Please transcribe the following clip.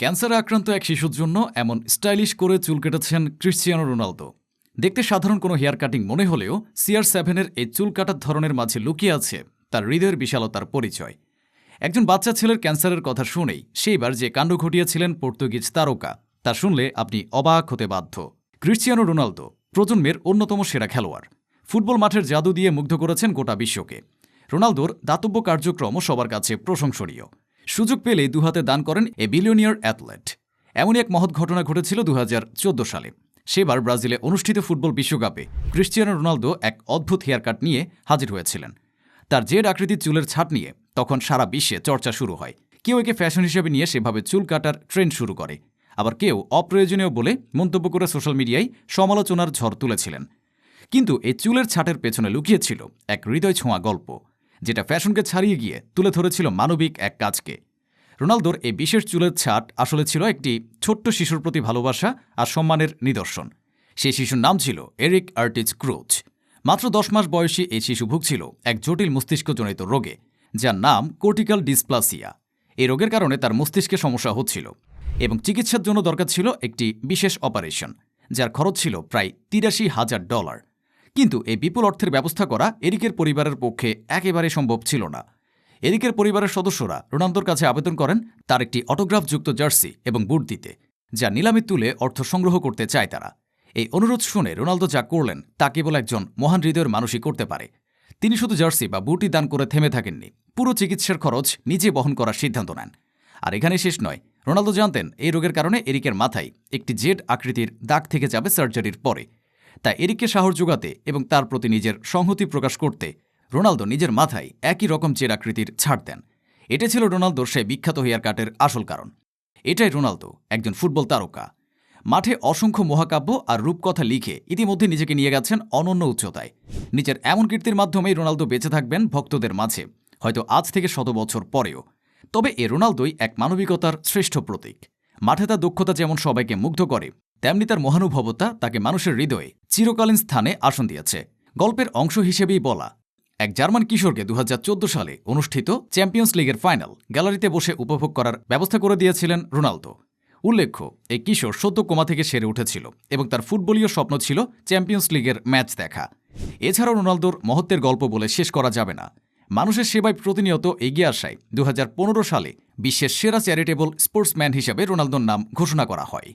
ক্যান্সারে আক্রান্ত এক শিশুর জন্য এমন স্টাইলিশ করে চুল কেটেছেন ক্রিশ্চিয়ানো রোনালদো। দেখতে সাধারণ কোনো হেয়ার কাটিং মনে হলেও সিআর সেভেনের এই চুল কাটার ধরনের মাঝে লুকিয়ে আছে তার হৃদয়ের বিশালতার পরিচয়। একজন বাচ্চা ছেলের ক্যান্সারের কথা শুনেই সেইবার যে কাণ্ড ঘটিয়েছিলেন পর্তুগিজ তারকা, তা শুনলে আপনি অবাক হতে বাধ্য। ক্রিশ্চিয়ানো রোনালদো, প্রজন্মের অন্যতম সেরা খেলোয়াড়। ফুটবল মাঠের জাদু দিয়ে মুগ্ধ করেছেন গোটা বিশ্বকে। রোনালদোর দাতব্য কার্যক্রম সবার কাছে প্রশংসনীয়। সুযোগ পেলেই দুহাতে দান করেন এ বিলিয়নিয়ার অ্যাথলেট। এমনই এক মহৎ ঘটনা ঘটেছিল দু হাজার চোদ্দ সালে। সেবার ব্রাজিলে অনুষ্ঠিত ফুটবল বিশ্বকাপে ক্রিশ্চিয়ানো রোনালদো এক অদ্ভুত হেয়ার কাট নিয়ে হাজির হয়েছিলেন। তার জেড আকৃতির চুলের ছাট নিয়ে তখন সারা বিশ্বে চর্চা শুরু হয়। কেউ একে ফ্যাশন হিসেবে নিয়ে সেভাবে চুল কাটার ট্রেন্ড শুরু করে। আবার কেউ অপ্রয়োজনীয় বলে মন্তব্য করে সোশ্যাল মিডিয়ায় সমালোচনার ঝড় তুলেছিলেন। কিন্তু এই চুলের ছাটের পেছনে লুকিয়েছিল এক হৃদয় ছোঁয়া গল্প। যেটা ফ্যাশনকে ছাড়িয়ে গিয়ে তুলে ধরেছিল মানবিক এক কাজকে। রোনালদোর এই বিশেষ চুলের ছাট আসলে ছিল একটি ছোট্ট শিশুর প্রতি ভালোবাসা আর সম্মানের নিদর্শন। সেই শিশুর নাম ছিল এরিক আর্টিজ ক্রুচ মাত্র দশ মাস বয়সী এই শিশু ভুগছিল এক জটিল মস্তিষ্কজনিত রোগে, যার নাম কোর্টিক্যাল ডিসপ্লাসিয়া। এই রোগের কারণে তার মস্তিষ্কে সমস্যা হচ্ছিল এবং চিকিৎসার জন্য দরকার ছিল একটি বিশেষ অপারেশন, যার খরচ ছিল প্রায় তিরাশি হাজার ডলার। কিন্তু এই বিপুল অর্থের ব্যবস্থা করা এরিকের পরিবারের পক্ষে একেবারে সম্ভব ছিল না। এরিকের পরিবারের সদস্যরা রোনালদোর কাছে আবেদন করেন তার একটি অটোগ্রাফযুক্ত জার্সি এবং বুট দিতে, যা নিলামে তুলে অর্থ সংগ্রহ করতে চায় তারা। এই অনুরোধ শুনে রোনালদো যা করলেন তা কেবল একজন মহান হৃদয়ের মানুষই করতে পারে। তিনি শুধু জার্সি বা বুটি দান করে থেমে থাকেননি, পুরো চিকিৎসার খরচ নিজে বহন করার সিদ্ধান্ত নেন। আর এখানে শেষ নয়, রোনালদো জানতেন এই রোগের কারণে এরিকের মাথায় একটি জেড আকৃতির দাগ থেকে যাবে সার্জারির পরে। তা এরিককে সাহস যোগাতে এবং তার প্রতি নিজের সংহতি প্রকাশ করতে রোনালদো নিজের মাথায় একই রকম চেরাকৃতির ছাড় দেন। এটা ছিল রোনালদোর সেই বিখ্যাত হেয়ার কাটের আসল কারণ। এটাই রোনালদো, একজন ফুটবল তারকা। মাঠে অসংখ্য মহাকাব্য আর রূপকথা লিখে ইতিমধ্যে নিজেকে নিয়ে গেছেন অনন্য উচ্চতায়। নিজের এমন কীর্তির মাধ্যমেই রোনালদো বেঁচে থাকবেন ভক্তদের মাঝে, হয়তো আজ থেকে শত বছর পরেও। তবে এ রোনালদোই এক মানবিকতার শ্রেষ্ঠ প্রতীক। মাঠে তার দক্ষতা যেমন সবাইকে মুগ্ধ করে তেমনি তার মহানুভবতা তাকে মানুষের হৃদয়ে চিরকালীন স্থানে আসন দিয়েছে। গল্পের অংশ হিসেবেই বলা, এক জার্মান কিশোরকে দুহাজার চোদ্দ সালে অনুষ্ঠিত চ্যাম্পিয়ন্স লিগের ফাইনাল গ্যালারিতে বসে উপভোগ করার ব্যবস্থা করে দিয়েছিলেন রোনালদো। উল্লেখ্য, এই কিশোর সদ্য কোমা থেকে সেরে উঠেছিল এবং তার ফুটবলীয় স্বপ্ন ছিল চ্যাম্পিয়ন্স লিগের ম্যাচ দেখা। এছাড়াও রোনালদোর মহত্বের গল্প বলে শেষ করা যাবে না। মানুষের সেবায় প্রতিনিয়ত এগিয়ে আসায় দুহাজার পনেরো সালে বিশ্বের সেরা চ্যারিটেবল স্পোর্টসম্যান হিসেবে রোনালদোর নাম ঘোষণা করা হয়।